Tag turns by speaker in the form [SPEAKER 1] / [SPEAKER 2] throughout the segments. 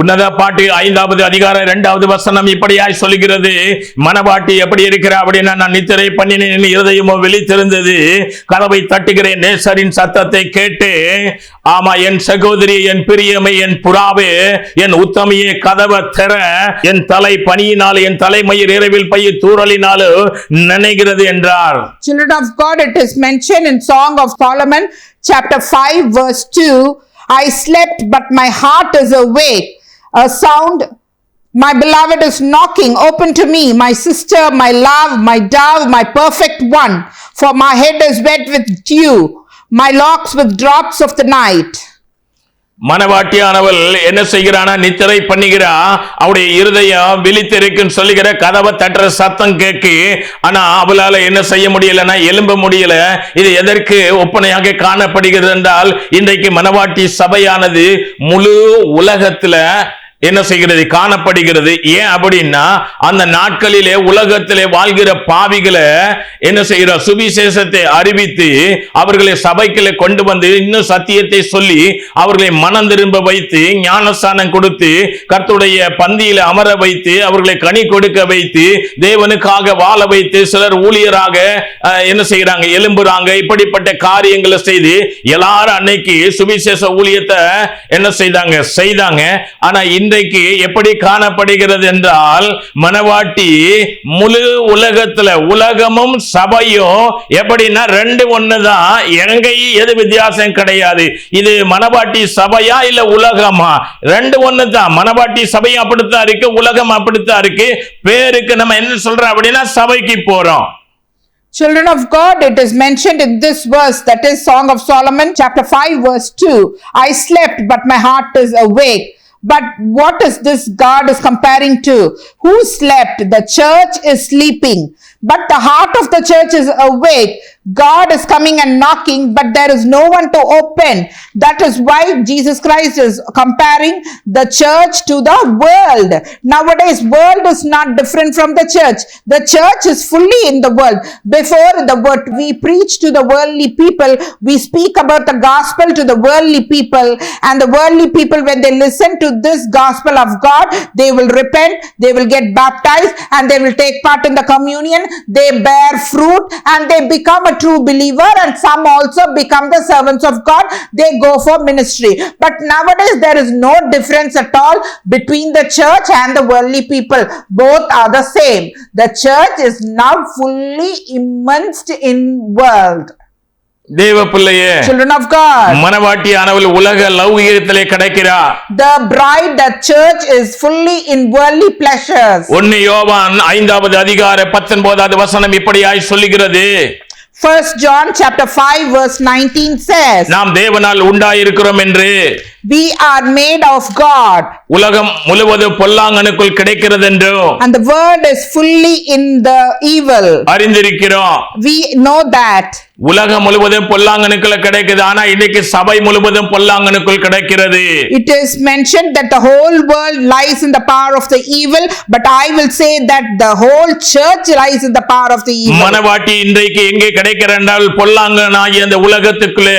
[SPEAKER 1] உன்னத பாட்டு ஐந்தாவது அதிகாரம் இரண்டாவது வசனம் இப்படியாய் சொல்லுகிறது. மனபாட்டி எப்படி இருக்கிற அப்படின்னா நான் நித்திரை பண்ணினேன். இருதயமோ விழித்திருந்தது. கதவை தட்டுகிறேன். நேசரின் சத்தத்தை கேட்டு ஆமா என் சகோதரி என் பிரியமை என் புறாவே என் உத்தமையே கதவை திற. என் தலை பணியினாலும் என் தலைமயிர் இரவில் பைய தூரலினாலோ நினைகிறது என்றார்.
[SPEAKER 2] Children of God, it is mentioned in Song of Solomon, chapter 5, verse 2 I slept, but my heart is awake. A sound, my beloved is knocking. Open to me, my sister, my love, my dove, my perfect one. For my head is wet with dew, my locks with drops of the night.
[SPEAKER 1] மனவாட்டியானவள் என்ன செய்கிறானா? நித்திரை பண்ணுகிறா அவருடைய இருதயம் விழித்திருக்குன்னு சொல்லுகிற கதவை தட்டுற சத்தம் கேக்கு ஆனா அவளால என்ன செய்ய முடியலன்னா எலும்ப முடியல. இது எதற்கு ஒப்பனையாக காணப்படுகிறது என்றால் இன்றைக்கு மனவாட்டி சபையானது முழு உலகத்துல என்ன செய்கிறது? காணப்படுகிறது. ஏன் அப்படின்னா அந்த நாட்களிலே உலகத்திலே வாழ்கிற பாவிகளை என்ன செய்கிற? சுவிசேஷத்தை அறிவித்து அவர்களை சபைக்குள்ளே கொண்டு வந்து இன்னும் சத்தியத்தை சொல்லி அவர்களை மனம் திரும்ப வைத்து ஞானஸ்தானம் கொடுத்து கர்த்துடைய பந்தியில அமர வைத்து அவர்களை கனி கொடுக்க வைத்து தேவனுக்காக வாழ வைத்து சிலர் ஊழியராக என்ன செய்யறாங்க எலும்புறாங்க இப்படிப்பட்ட காரியங்களை செய்து எல்லாரும் அன்னைக்கு சுவிசேஷ ஊழியத்தை என்ன செய்தாங்க? செய்தாங்க. ஆனா இன்றைக்கு எப்படி காணப்படுகிறது என்றால் மனவாட்டி முழு உலகத்துல உலகமும் சபையும் எப்படின்னா ரெண்டு ஒண்ணுதான். எங்கேயும் எது வித்தியாசம் கிடையாது. இது மனவாட்டி சபையா இல்ல உலகமா? ரெண்டு ஒண்ணு தான் மனவாட்டி சபையும் அப்படித்தான் இருக்கு உலகம் அப்படித்தான் இருக்கு. பேருக்கு நம்ம என்ன சொல்றோம் அப்படின்னா சபைக்கு போறோம்.
[SPEAKER 2] Children of God, it is mentioned in this verse, that is Song of Solomon, chapter 5, verse 2. I slept, but my heart is awake. But what is this God is comparing to? Who slept? The church is sleeping, but the heart of the church is awake. God is coming and knocking, but there is no one to open. That is why Jesus Christ is comparing the church to the world. Nowadays, world is not different from the church. The church is fully in the world. Before the word we preach to the worldly people, we speak about the gospel to the worldly people, and the worldly people, when they listen to this gospel of God, they will repent, they will get baptized, and they will take part in the communion. They bear fruit and they become a true believer, and some also become the servants of God. They go for ministry. But nowadays, there is no difference at all between the church and the worldly people. Both are the same. The church is now fully immersed in world.
[SPEAKER 1] தேவ பிள்ளையே
[SPEAKER 2] Children of God.
[SPEAKER 1] மனவாட்டியானவள் உலக லௌகிகத்திலே கிடைக்கிறா
[SPEAKER 2] The bride, the church is fully in worldly pleasures.
[SPEAKER 1] ஒன்னு யோவான் ஐந்தாவது அதிகார பத்தொன்பதாவது வசனம் இப்படியாய் சொல்லுகிறது
[SPEAKER 2] First John chapter 5 verse 19 says,
[SPEAKER 1] நாம் தேவனால் உண்டாயிருக்கிறோம் என்று
[SPEAKER 2] We are made of God.
[SPEAKER 1] உலகம் முழுவதும் பொல்லாங்கனுக்குள் கிடைக்கிறது என்றும்
[SPEAKER 2] And the word is fully in the evil.
[SPEAKER 1] அறிந்திருக்கிறோம்
[SPEAKER 2] We know that.
[SPEAKER 1] உலகம் முழுவதும் பொல்லாங்கனுக்குள்ள கிடைக்குது ஆனா இன்னைக்கு சபை முழுவதும் பொல்லாங்கனுக்குள் கிடைக்கிறது
[SPEAKER 2] It is mentioned that the whole world lies in the power of the evil, but I will say that the whole church lies in the power of the evil.
[SPEAKER 1] மனவாட்டி இன்றைக்கு எங்கே கிடைக்கிற என்றால் பொல்லாங்கனாகிய அந்த உலகத்துக்குள்ளே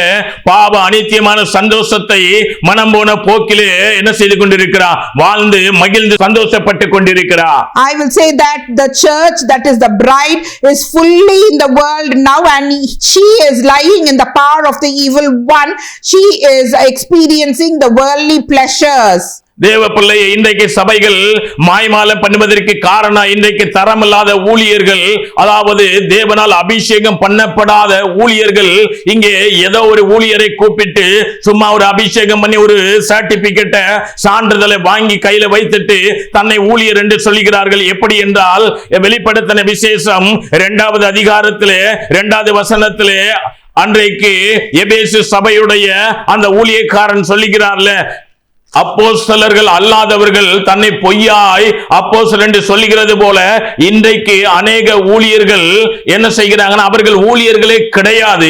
[SPEAKER 1] பாவ அனித்தியமான சந்தோஷத்தை மனம் போன போக்கிலே என்ன செய்து கொண்டிருக்கிறா வாழ்ந்து மகிழ்ந்து சந்தோஷப்பட்டு கொண்டிருக்கிறா
[SPEAKER 2] I will say that the church, that is the bride, is fully in the world now and she is lying in the power of the evil one. She is experiencing the worldly pleasures.
[SPEAKER 1] தேவ பிள்ளையை இன்றைக்கு சபைகள் மாய்மாலம் பண்ணுவதற்கு காரணம் இன்றைக்கு தரமில்லாத ஊழியர்கள் அதாவது தேவனால் அபிஷேகம் பண்ணப்படாத ஊழியர்கள் இங்கே ஏதோ ஒரு ஊழியரை கூப்பிட்டு சும்மா ஒரு அபிஷேகம் பண்ணி ஒரு சர்டிபிகேட்டை சான்றிதழை வாங்கி கையில வைத்துட்டு தன்னை ஊழியர் என்று சொல்லுகிறார்கள் எப்படி என்றால் வெளிப்படுத்தின விசேஷம் இரண்டாவது அதிகாரத்திலே இரண்டாவது வசனத்திலே அன்றைக்கு எபேசு சபையுடைய அந்த ஊழியக்காரன் சொல்லுகிறார்ல அப்போஸ்தலர்கள் அல்லாதவர்கள் தன்னை பொய்யாய் அப்போஸ்தலர் என்று சொல்லுகிறது போல இன்றைக்கு அநேக ஊழியர்கள் என்ன செய்கிறாங்கன்னா அவர்கள் ஊழியர்களே கிடையாது.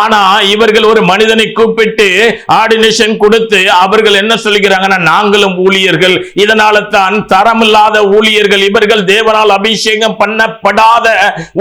[SPEAKER 1] ஆனா இவர்கள் ஒரு மனிதனை கூப்பிட்டு ஆர்டினேஷன் கொடுத்து அவர்கள் என்ன சொல்லுகிறாங்கன்னா நாங்களும் ஊழியர்கள். இதனால தான் தரமில்லாத ஊழியர்கள் இவர்கள் தேவனால் அபிஷேகம் பண்ணப்படாத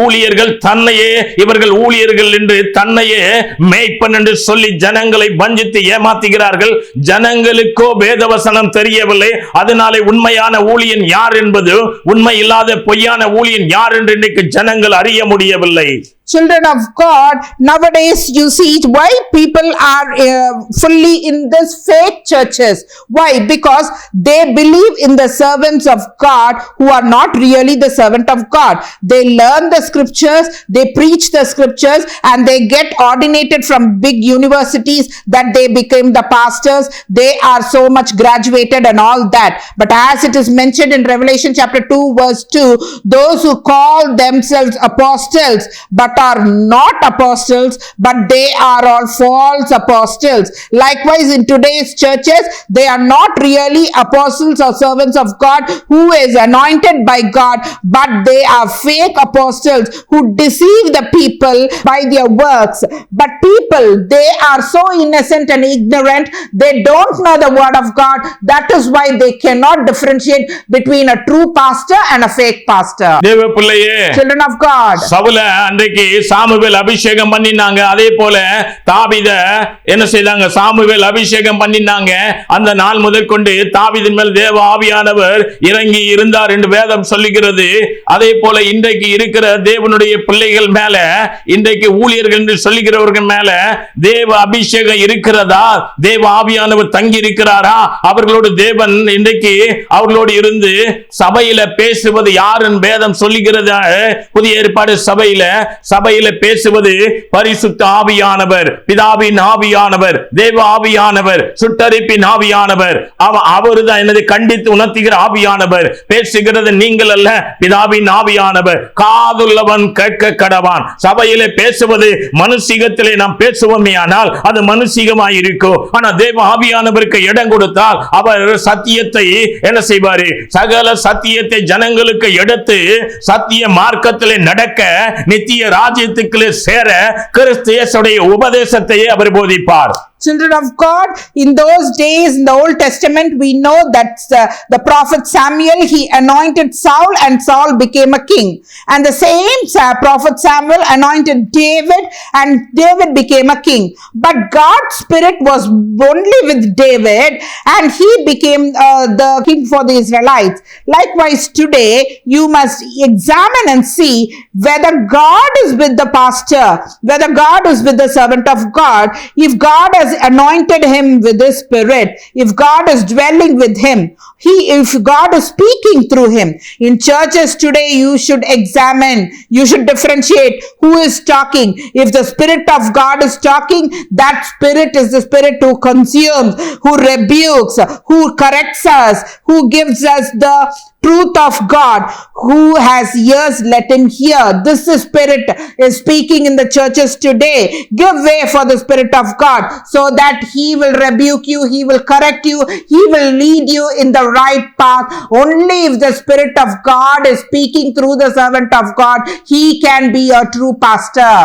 [SPEAKER 1] ஊழியர்கள் தன்னையே இவர்கள் ஊழியர்கள் என்று தன்னையே மேய்ப்பன் என்று சொல்லி ஜனங்களை வஞ்சித்து ஏமாத்துகிறார்கள். ஜனங்களுக்கோ வேதவசனம் தெரியவில்லை. அதனாலே உண்மையான ஊழியன் யார் என்பது உண்மை இல்லாத பொய்யான ஊழியன் யார் என்று இன்னைக்கு ஜனங்கள் அறிய முடியவில்லை.
[SPEAKER 2] Children of God, nowadays you see why people are uh, fully in this fake churches. Why? Because they believe in the servants of God who are not really the servant of God. They learn the scriptures, they preach the scriptures, and they get ordinated from big universities that they became the pastors. They are so much graduated and all that. But as it is mentioned in Revelation chapter 2, verse 2, those who call themselves apostles but are not apostles, but they are all false apostles. Likewise, in today's churches, they are not really apostles or servants of God who is anointed by God, but they are fake apostles who deceive the people by their works. But people, they are so innocent and ignorant, they don't know the word of God. That is why they cannot differentiate between a true pastor and a fake pastor.
[SPEAKER 1] தேவ பிள்ளையே
[SPEAKER 2] Children of God.
[SPEAKER 1] சவுல அன்றைக்கு Samuel அபிஷேகம் பண்ணினாங்க. அதே போல தாவித என்ன செய்தாங்க? சாமுவேல் அபிஷேகம் பண்ணினாங்க. அந்த நாள் முதற்கொண்டு தாவிதின் மேல் தேவ ஆவியானவர் இறங்கி இருந்தார் என்று வேதம் சொல்லுகிறது. அதே போல இன்றைக்கு இருக்கிற தேவனுடைய பிள்ளைகள் மேல இன்றைக்கு ஊழியர்கள் என்று சொல்லுகிறவர்கள் மேல தேவ அபிஷேகம் இருக்கிறதா? தேவ ஆவியானவர் தங்கி இருக்கிறாரா? அவர்களோடு தேவன் இன்றைக்கு அவர்களோடு இருந்து சபையில பேசுவது யாருன்னு வேதம் சொல்லுகிறதா. புதிய ஏற்பாடு சபையில சபையில பேசுவது பரிசுத்த ஆவியானவர் பிதாவின் ஆவியானவர் தேவ ஆவியானவர் சுட்டரிப்பின் ஆவியானவர். அவரு தான் என்னது? கண்டித்து உணர்த்துகிற ஆவியானவர். பேசுகிறது நீங்கள் அல்ல பிதாவின் ஆவியானவர். காதுள்ளவன் கேட்க கடவான். சபையில பேசுவது மனுஷிகத்திலே நாம் பேசுவோமே ஆனால் அது மனுஷிகமாய் இருக்கும் ஆனா தேவ ஆவியானவருக்கு இடம் கொடுத்தால் அவர் சத்தியத்தை என்ன செய்வாரு? சகல சத்தியத்தை ஜனங்களுக்கு எடுத்து சத்திய மார்க்கத்திலே நடக்க நித்திய ராஜ்யத்துக்குள்ளே சேர கிறிஸ்து இயேசுடைய உபதேசத்தையே அவர் போதிப்பார்.
[SPEAKER 2] Children of God, in those days in the Old Testament, we know that uh, the prophet Samuel he anointed Saul and Saul became a king. And the same uh, prophet Samuel anointed David and David became a king. But God's spirit was only with David and he became uh, the king for the Israelites. Likewise, today you must examine and see whether God is with the pastor, whether God is with the servant of God. If God has anointed him with his spirit, if God is dwelling with him, he if God is speaking through him. In churches today, you should examine, you should differentiate who is talking. If the spirit of God is talking, that spirit is the spirit who consumes, who rebukes, who corrects us, who gives us the truth of God. Who has ears, let him hear. This is spirit is speaking in the churches today. Give way for the spirit of God so that he will rebuke you, he will correct you, he will lead you in the right path. Only if the spirit of God is speaking through the servant of God, he can be a true pastor.